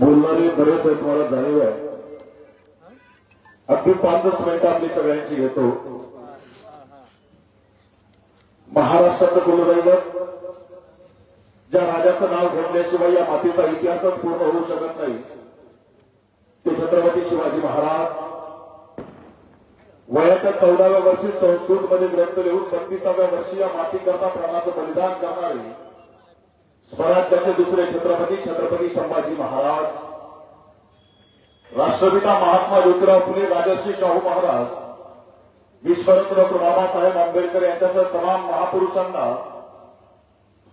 बोलणारे बरेच आहेत मला जाणीव आहे. अगदी पाचच मिनिटं आपली सगळ्यांची घेतो. महाराष्ट्राचं कुलदैवत ज्या राजाचं नाव घडल्याशिवाय या मातीचा इतिहासच पूर्ण होऊ शकत नाही ते छत्रपती शिवाजी महाराज. वयाच्या चौदाव्या वर्षी संस्कृतमध्ये ग्रंथ लिहून बत्तीसाव्या वर्षी या मातीकरता प्राणाचं बलिदान करणारे स्वराज्याचे दुसरे छत्रपती छत्रपती संभाजी महाराज. राष्ट्रपिता महात्मा ज्योतिराव फुले राजर्षी शाहू महाराज. विश्वरत्न बाबासाहेब आंबेडकर यांच्यासह तमाम महापुरुषांना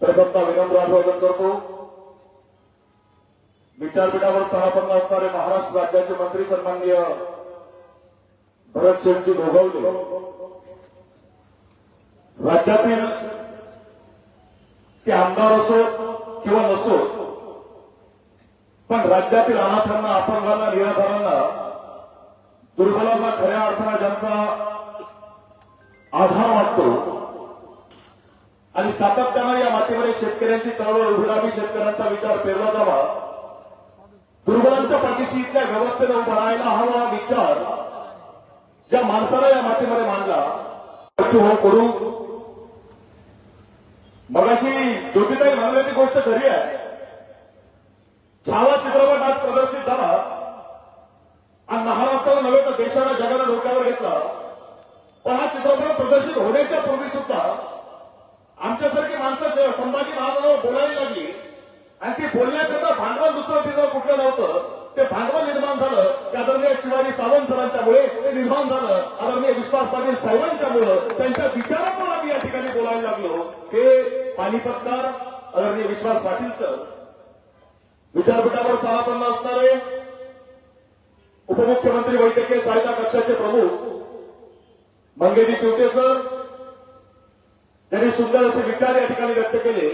प्रथमता विनम्र अभिवादन करतो. विचारपीठावर स्थानापन्न असणारे महाराष्ट्र राज्याचे मंत्री सन्माननीय भरत शेठजी गोगवले राज्यातील ते आमदार असो किंवा नसो पण राज्यातील अनाथांना अपंगांना निराधारांना दुर्बलांना खऱ्या अर्थानं ज्यांचा आधार वाटतो आणि सातत्यानं या मातीमध्ये शेतकऱ्यांची चळवळ उभी राहावी शेतकऱ्यांचा विचार पेरला जावा दुर्बलांच्या पाठीशी इथल्या व्यवस्थेनं उभा राहायला हवा हा विचार ज्या माणसाला या मातीमध्ये मांडला हो करू मगाशी ज्योतिताई म्हणाले ती गोष्ट खरी आहे. छावा चित्रपट आज प्रदर्शित झाला. आणि महाराष्ट्राला नव्हे तर देशाला जगाला डोक्यावर घेतला. पण हा चित्रपट प्रदर्शित होण्याच्या पूर्वी सुद्धा आमच्यासारखी माणसं संभाजी महाराजांवर बोलायला लागली आणि ती बोलण्याकरता भांडवल दुसरं तिथं कुठलं नव्हतं ते भांडवल निर्माण झालं. की आदरणीय शिवाजी सावंत सरांच्यामुळे ते निर्माण झालं. आदरणीय विश्वास पाटील साहेबांच्यामुळे त्यांच्या विचारामुळे आम्ही या ठिकाणी बोलायला लागलो. हे पानिपतकार आदरणीय विश्वास पाटील सर विचारपीठावर स्थानापन्न असणारे उपमुख्यमंत्री वैद्यकीय सहायता कक्षाचे प्रमुख मंगेजी चिवटे सर त्यांनी सुंदर असे विचार या ठिकाणी व्यक्त केले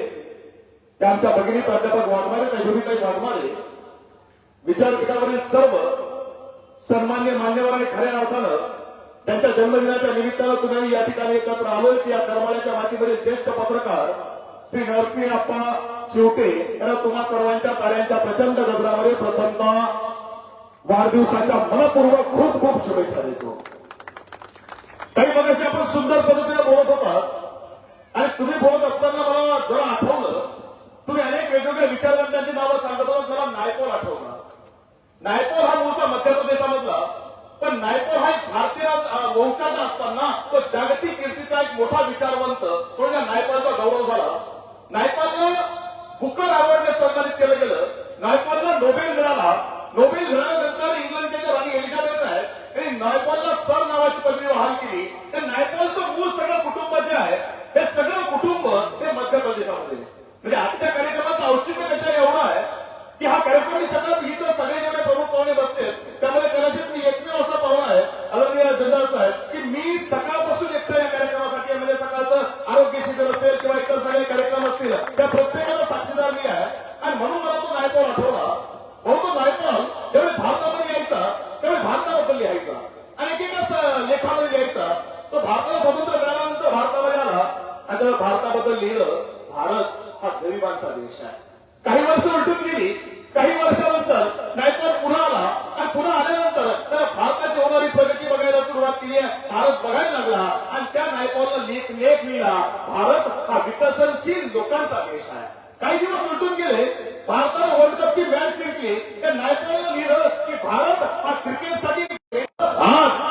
त्या आमच्या भगिनी प्राध्यापक वाघमारे कैभवीताई वाघमारे विचारपीठावरील सर्व सन्मान्य मान्यवर आणि खऱ्या अर्थानं त्यांच्या जन्मदिनाच्या निमित्तानं तुम्ही या ठिकाणी एकत्र आलोय की या करमाळ्याच्या मातीमध्ये ज्येष्ठ पत्रकार श्री नरसिंह अप्पा शिवटे. यांना तुम्हा सर्वांच्या कार्यांच्या प्रचंड गजरामध्ये प्रथमता वाढदिवसाच्या मनपूर्वक खूप खूप शुभेच्छा देतो. काही मग आपण सुंदर पद्धतीने बोलत होता आणि तुम्ही बोलत असताना मला जरा आठवलं. तुम्ही अनेक वेगवेगळ्या विचारवंतांची नावं सांगत होता मला नायपोल आठवला. नायपोल हा मूळचा मध्य प्रदेशामधला. पण नायपोल हा एक भारतीय वंशाचा असताना तो जागतिक कीर्तीचा एक मोठा विचारवंत. म्हणून या गौरव झाला. नायपालला बुकर अवॉर्डने सन्मानित केलं गेलं. नायपालला नोबेल मिळाला. नोबेल मिळाल्यानंतर इंग्लंडच्या ज्या राणी एलिझाबेथ आहेत त्यांनी नायपालला सर नावाची पदवी बहाल केली. तर नायपालचं मूळ सगळं कुटुंब भारताबद्दल लिहायचा. आणि एकेकाच लेखामध्ये लिहायचा? तो भारताला स्वतंत्र मिळाल्यानंतर भारतामध्ये आला. आणि त्याला भारताबद्दल लिहिलं भारत हा गरिबांचा देश आहे. काही वर्ष उलटून गेली. काही वर्षानंतर नाहीतर पुन्हा आला. आणि पुन्हा आल्यानंतर त्याला भारताची होणारी प्रगती बघायला सुरुवात केली आहे. भारत बघायला लागला. आणि त्या नायपॉलला लेख लेख लिहिला. भारत हा विकसनशील लोकांचा देश आहे. काही दिवस उलटून गेले भारतानं वर्ल्ड कपची मॅच जिंकली त्या नायकाला लिहिलं की भारत हा क्रिकेटसाठी आज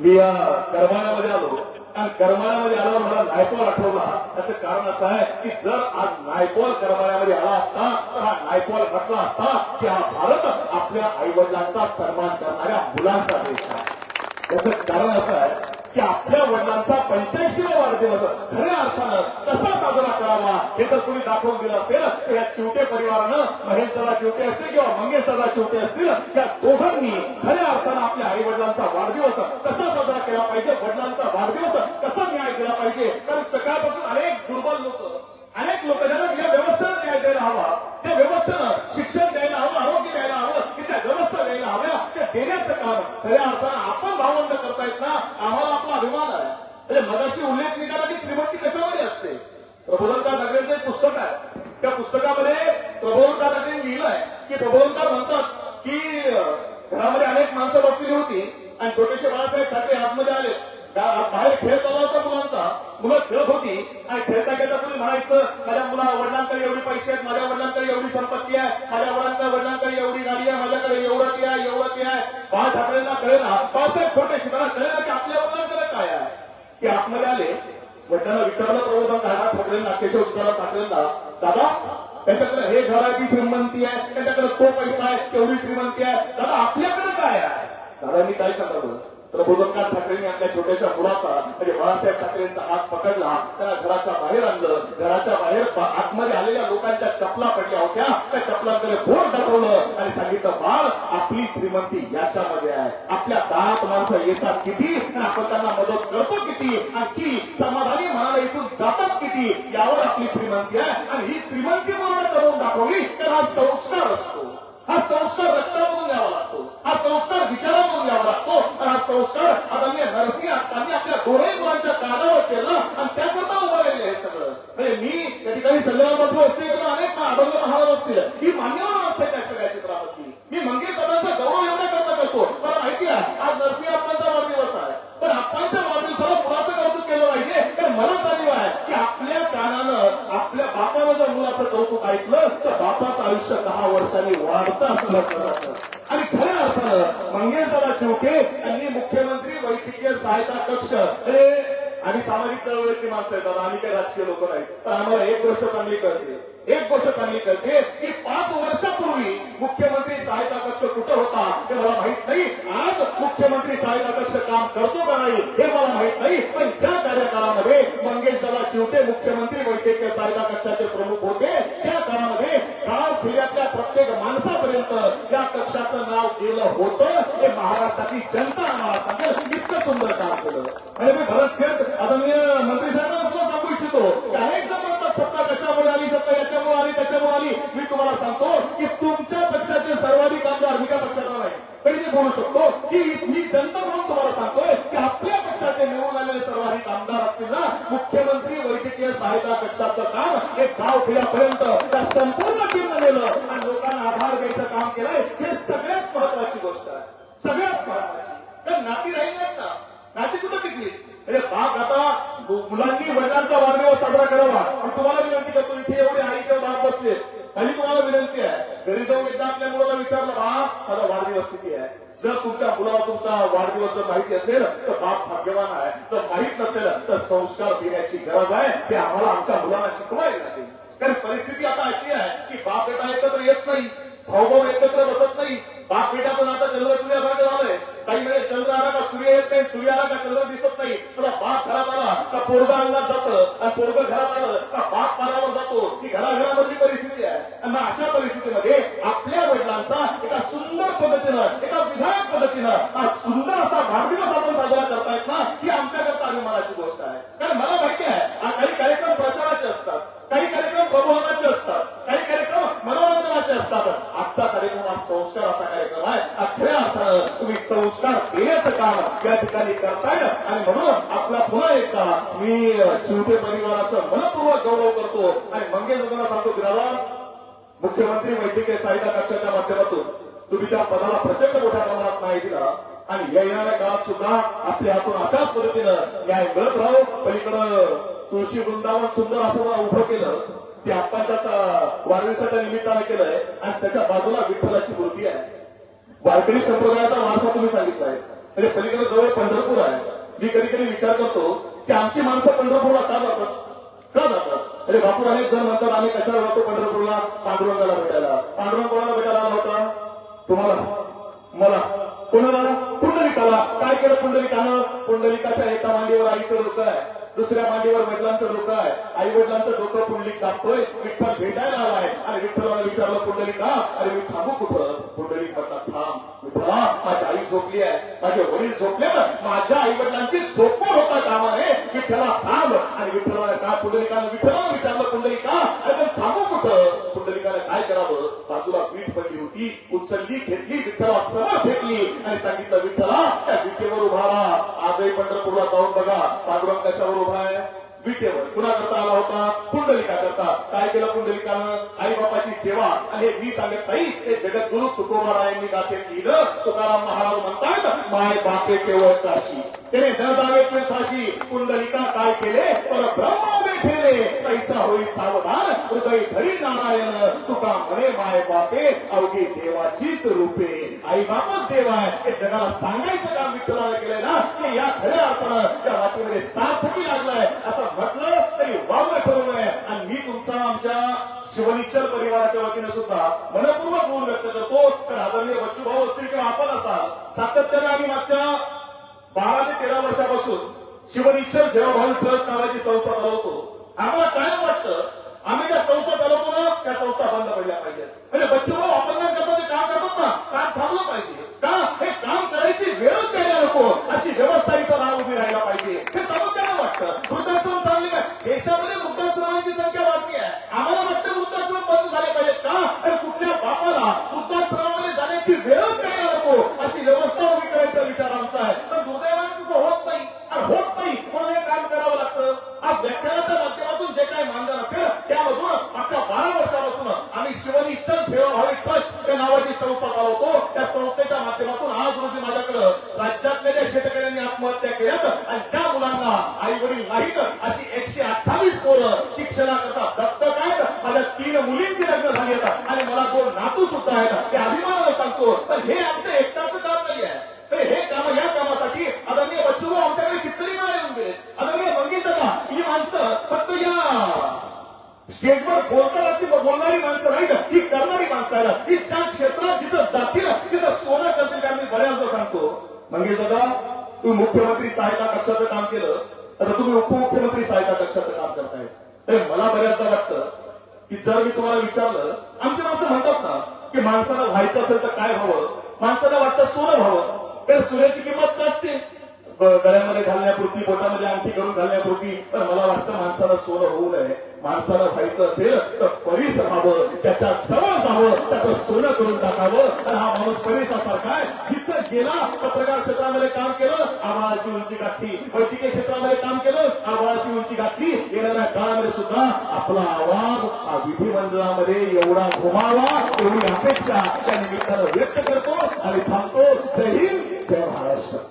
मी या करमाळ्यामध्ये आलो. आणि करमाळ्यामध्ये आल्यावर मला नायपॉल आठवला. त्याचं कारण असं आहे की जर आज नायपॉल करमाळ्यामध्ये आला असता तर हा नायपॉल म्हटला असता की हा भारत आपल्या आईवडिलांचा सन्मान करणाऱ्या मुलांचा देश आहे. त्याचं कारण असं आहे की आपल्या वडिलांचा पंच्याऐंशीवा वाढदिवस. खऱ्या अर्थानं कसा साजरा करावा हे जर कुणी दाखवून दिलं असेल. तर या चिवटे परिवारानं महेश दादा चिवटे असतील किंवा मंगेश दादा चिवटे असतील या दोघांनी खऱ्या अर्थानं आपल्या आई वडिलांचा वाढदिवस कसा साजरा केला पाहिजे? वडिलांचा वाढदिवस कसा न्याय केला पाहिजे? कारण सकाळपासून अनेक दुर्बल लोक अनेक लोक ज्यांना या व्यवस्थेनं न्याय द्यायला हवा त्या व्यवस्थेनं शिक्षण द्यायला हवं आरोग्य द्यायला हवं की त्या व्यवस्था द्यायला हव्या त्या देण्याचं तरी खऱ्या अर्थानं आपण भावंड करतायत ना आम्हाला आपला अभिमान आहे. म्हणजे मगाशी उल्लेख निघाला की श्रीमंती कशामध्ये असते? प्रबोधनकार नगरेचं एक पुस्तक आहे. त्या पुस्तकामध्ये प्रबोधनकार नगरे लिहिलंय की प्रबोधनकार म्हणतात की घरामध्ये अनेक माणसं बसलेली होती आणि छोटेसे बाळासाहेब ठाकरे आतमध्ये आले. बाहेर खेळ चालला होता मुलांचा. मुलं खेळत होती. आणि खेळता खेळता कोणी म्हणायचं माझ्या मुला वडिलांकडे एवढी पैसे आहेत माझ्या वडिलांकडे एवढी संपत्ती आहे माझ्या वडिलांकडे वडिलांकडे एवढी गाडी आहे माझ्याकडे एवढं ते आहे एवढं ते आहे. बाळ ठाकरेंना कळेना. बाळासाहेब छोटे शिकायला कळेना की आपल्या वडिलांकडे काय आहे. ते आतमध्ये आले. वडिलांना विचारलं प्रबोधन दादा ठाकरेंना केशव सुधाराम ठाकरेंना दादा त्याच्याकडे हे घर आहे ती श्रीमंती आहे त्याच्याकडे तो पैसा आहे तेवढी श्रीमंती आहे. दादा आपल्याकडे काय आहे? दादा मी काय सांगतो? प्रबोधनकार ठाकरेंनी आपल्या छोट्याशा मुलाचा म्हणजे बाळासाहेब ठाकरेंचा हात पकडला त्याला घराच्या बाहेर आणलं. घराच्या बाहेर आतमध्ये आलेल्या लोकांच्या चपला पडल्या होत्या. त्या चपलांकडे बोट दाखवलं आणि सांगितलं बाळ आपली श्रीमंती याच्यामध्ये आहे. आपल्या दात माणसं येतात किती आणि आपण त्यांना मदत करतो किती? आणि ती समाधानी मनाला इथून जातात किती? यावर आपली श्रीमंती आहे आणि ही श्रीमंती पूर्ण करून दाखवली. तर हा संस्कार असतो. हा संस्कार रक्तामधून घ्यावा लागतो. हा संस्कार विचारामधून घ्यावा लागतो. आणि हा संस्कार आता मी नरसिंह आत्तांनी आपल्या दोन्ही मुलांच्या कानावर केलं आणि त्याकरता उभं राहिले हे सगळं. म्हणजे मी त्या ठिकाणी सल्ल्यामध्ये असते किंवा अनेक अभंग महाराज असतील ही मान्यवर माणसं आहेत त्या सगळ्या क्षेत्रामध्ये मी मंगेश दादांचा गौरव एवढ्या करता करतो. मला माहिती आहे आज नरसिंह आयुष्य दहा वर्षांनी वाढतं असं लक्षात राहतं. आणि खऱ्या अर्थानं मंगेशदादा चिवके यांनी मुख्यमंत्री वैद्यकीय सहायता कक्ष अरे आणि सामाजिक चळवळीची माणसं आहेत दादा आम्ही काही राजकीय लोक नाही तर आम्हाला एक गोष्ट चांगली करते एक गोष्ट चांगली करते की पाच वर्षापूर्वी मुख्यमंत्री सहायता कक्ष कुठं होता हे मला माहीत नाही. आज मुख्यमंत्री सहायता कक्ष काम करतो का नाही हे मला माहीत नाही. पण ज्या कार्यकाळामध्ये मंगेश दादा चिवटे मुख्यमंत्री वैद्यकीय सहायता कक्षाचे प्रमुख जिल्ह्यातल्या प्रत्येक माणसापर्यंत या कक्षाचं नाव गेलं होतं. हे महाराष्ट्राची जनता आम्हाला सांगेल. इतकं सुंदर काम केलं. आणि मी भरत शेठ आदरणीय मंत्री साहेबांना सुद्धा सांगू इच्छितो अनेक म्हणतात सत्ता कशामुळे आली सत्ता याच्यामुळे आली त्याच्यामुळे आली? मी तुम्हाला सांगतो की तुमच्या पक्षाचे सर्वाधिक आमदार मी त्या पक्षाचा नाही. तरी मी बोलू शकतो की मी जनता म्हणून तुम्हाला सांगतोय की आपल्या पक्षाचे निवडून आलेले सर्वाधिक आमदार असतील ना मुख्यमंत्री वैद्यकीय सहायता कक्षाचं काम हे गाव खेड्यापर्यंत त्या संपूर्ण टीमनं नेलं आणि लोकांना आधार द्यायचं काम केलंय हे सगळ्यात महत्वाची गोष्ट आहे सगळ्यात महत्वाची तर नाती राहील नाहीत ना नाती कुठं टिकली म्हणजे बाप आता मु- मुलांनी वडिलांचा वाढदिवस साजरा करावा पण तुम्हाला विनंती करतो इथे एवढे आईचे बाप बसले माझी तुम्हाला विनंती आहे घरी जाऊन एकदा आपल्या मुलाला विचारलं बाप माझा वाढदिवस किती आहे? जर तुमच्या मुलाला तुमचा वाढदिवस जर माहिती असेल तर बाप भाग्यवान आहे. जर माहीत नसेल तर संस्कार देण्याची गरज आहे. ते आम्हाला आमच्या मुलांना शिकवायला लागेल. कारण परिस्थिती आता अशी आहे की बाप बेटा एकत्र येत नाही भाऊ भाऊ एकत्र बसत नाही. बाप बेटाचं नातं चंद्र सूर्यासारखं झालंय. काही वेळेस चंद्र आला का सूर्य येत नाही सूर्य आला का चंद्र दिसत नाही. तुला बाप घरात आला का पोरगा अंगात जातं आणि पोरग घरात आलं का बाप पारावर जातो. ही घराघरामधली परिस्थिती आहे. आणि अशा परिस्थितीमध्ये आपल्या वडिला एका सुंदर पद्धतीनं एका विधायक पद्धतीनं हा सुंदर असा वाढदिवस आपण साजरा करतायत ना ही आमच्याकरता अभिमानाची गोष्ट आहे कारण मला माहिती आहे हा काही कार्यक्रम प्रचाराचे असतात काही कार्यक्रम प्रबोधनाचे असतात काही कार्यक्रम मनोरंजनाचे असतात आजचा कार्यक्रम हा संस्काराचा कार्यक्रम आहे हा खऱ्या अर्थानं तुम्ही संस्कार देण्याचं त्या ठिकाणी करताय आणि म्हणून आपला पुन्हा एकदा मी शिवते परिवाराचं मनपूर्वक गौरव करतो. आणि मंगेश दादांना सांगतो बिराला मुख्यमंत्री वैद्यकीय सहायता कक्षाच्या माध्यमातून तुम्ही त्या पदाला प्रचंड मोठ्या प्रमाणात न्याय दिला. आणि या येणाऱ्या काळात सुद्धा आपल्या हातून अशाच पद्धतीनं न्याय मिळत राहू. पलीकडं तुळशी वृंदावन सुंदर आपण उभं केलं. ते आत्ताच्या स- वाढदिवसाच्या निमित्तानं केलंय. आणि त्याच्या बाजूला विठ्ठलाची मूर्ती आहे. वारकरी संप्रदायाचा वारसा तुम्ही सांगितलाय. म्हणजे पलीकडे जवळ पंढरपूर आहे. मी कधी कधी विचार करतो की आमची माणसं पंढरपूरला का जातात? का जातात? अरे बापू अनेक जण म्हणतात आम्ही कशाला जातो पंढरपूरला? पांडुरंगाला भेटायला. पांडुरंग कोणाला भेटायला आला होता. तुम्हाला? मला? कोणाला? पुंडलिकाला. काय केलं पुंडलिकानं? पुंडलिकाच्या एका मांडीवर आईचं डोकं आहे. दुसऱ्या मांडीवर वडिलांचं डोकं आहे. आई वडिलांचं डोकं पुंडलिक कापतोय. विठ्ठल भेटायला आलाय आणि विठ्ठलाला विचारलं पुंडलिका अरे मी थांबू कुठं? पुंडलिक म्हणतात थांब. विठ्ठला माझी आई झोपली आहे. माझे वडील झोपले ना माझ्या आई वडिलांची झोपून होता कामाने. विठ्ठला थांब. आणि विठ्ठलाने का पुंडलिकाने विठ्ठला विचारलं पुंडलिका अरे थांबू कुठं? पुंडलिकाने काय करावं? बाजूला पीठ पडली होती. उचलली घेतली विठ्ठला समोर फेकली. आणि सांगितलं विठ्ठला त्या विठेवर उभा राहा. आजही पंढरपूरला जाऊन बघा. पांडुरंग कशावर उभा आहे? विटेवर. कुणा करता आला होता? पुंडलिका करता काय केलं पुंडलिकानं? आई बापाची सेवा. आणि मी सांगत नाही हे जगद्गुरु तुकोबारायांनी गाथे लिहिलं तुकाराम महाराज म्हणतात माय बापे केवळ काशी. त्याने दरबारे जावे पण फाशी पुंडलिका काय केले? पर ब्रह्मा ठेले कैसा होई सावधान? हृदय धरी नारायण तुका म्हणे माय बापे अवघी देवाचीच रूपे. आई बापच देव आहे. हे जगाला सांगायचं काम विठ्ठलाने केलंय ना? की या खऱ्या अर्थानं त्या वाटीमध्ये सार्थकी लागलाय. असं म्हटलं तरी वावलं ठरू नये. आणि मी तुमचा आमच्या शिवनिच्चर परिवाराच्या वतीने सुद्धा मनपूर्वक ऋण व्यक्त करतो. तर आदरणीय बच्चू भाऊ असतील किंवा आपण असाल सातत्याने आम्ही मागच्या बारा ते तेरा वर्षापासून शिवनिश्चल सेवाभावी ट्रस्ट नावाची संस्था चालवतो. आम्हाला काय वाटतं? आम्ही ज्या संस्था चालवतो ना त्या संस्था बंद पडल्या पाहिजेत. म्हणजे बच्चू भाऊ आपण काय करतो ते काम करतात ना. काम थांबलं पाहिजे. का? हे काम करायची वेळच द्यायला नको. अशी व्यवस्था इथं राह उभी राहायला पाहिजे. हे सातत्यानं वाटतं. वृद्धाश्रम चालले काय देशामध्ये वृद्धाश्रमांची संख्या वाढली आहे. आम्हाला वाटतं वृद्धाश्रम बंद झाले पाहिजेत का? तर कुठल्या बापाला वृद्धाश्रमामध्ये जाण्याची वेळ केल्यात आणि ज्या मुलांना आई वडील नाहीत अशी एकशे अठ्ठावीस पोरं शिक्षणाकरता दत्तक आहेत माझ्या तीन मुलींची लग्न झाली आहेत. आणि मला दोन नातू सुद्धा आहेत. ते अभिमानानं सांगतो तर हे आमचं एकटाचं काम नाही आहे. तर हे काम या कामासाठी आदरणीय बच्चू आमच्याकडे कितीतरी नाव येऊन गेले. आदरणीय मंगेश का ही माणसं फक्त या स्टेजवर बोलतात अशी बोलणारी माणसं नाहीत. ही करणारी माणसं आहेत. ही ज्या क्षेत्रात जिथं जातील तिथं सोनं करतील कारण मी बऱ्याचदा सांगतो. मंगेश दादा तुम्ही मुख्यमंत्री सहायता कक्षाचं काम केलं आता तुम्ही उपमुख्यमंत्री सहायता कक्षाचं काम करताय. तर मला बऱ्याचदा वाटतं की जर मी तुम्हाला विचारलं आमची माणसं म्हणतात ना की माणसाला व्हायचं असेल तर काय व्हावं? माणसाला वाटतं सोनं व्हावं. तर सोन्याची किंमत नसते गळ्यामध्ये घालण्यापुरती बोटामध्ये अंगठी करून घालण्यापुरती. तर मला वाटतं माणसाला सोनं होऊ नये. माणसाला व्हायचं असेल तर परीस राहावं त्याच्याजवळ जावं त्याचं सोनं करून टाकावं. तर हा माणूस परीसासारखा आहे. जिथं गेला पत्रकार क्षेत्रामध्ये काम केलं आवाळाची उंची गाठली. वैद्यकीय क्षेत्रामध्ये काम केलं आवाळाची उंची गाठली. येणाऱ्या काळामध्ये सुद्धा आपला आवाज हा विधिमंडळामध्ये एवढा घुमावा एवढी अपेक्षा त्या निमित्तानं व्यक्त करतो आणि थांबतो. जय हिंद जय महाराष्ट्र.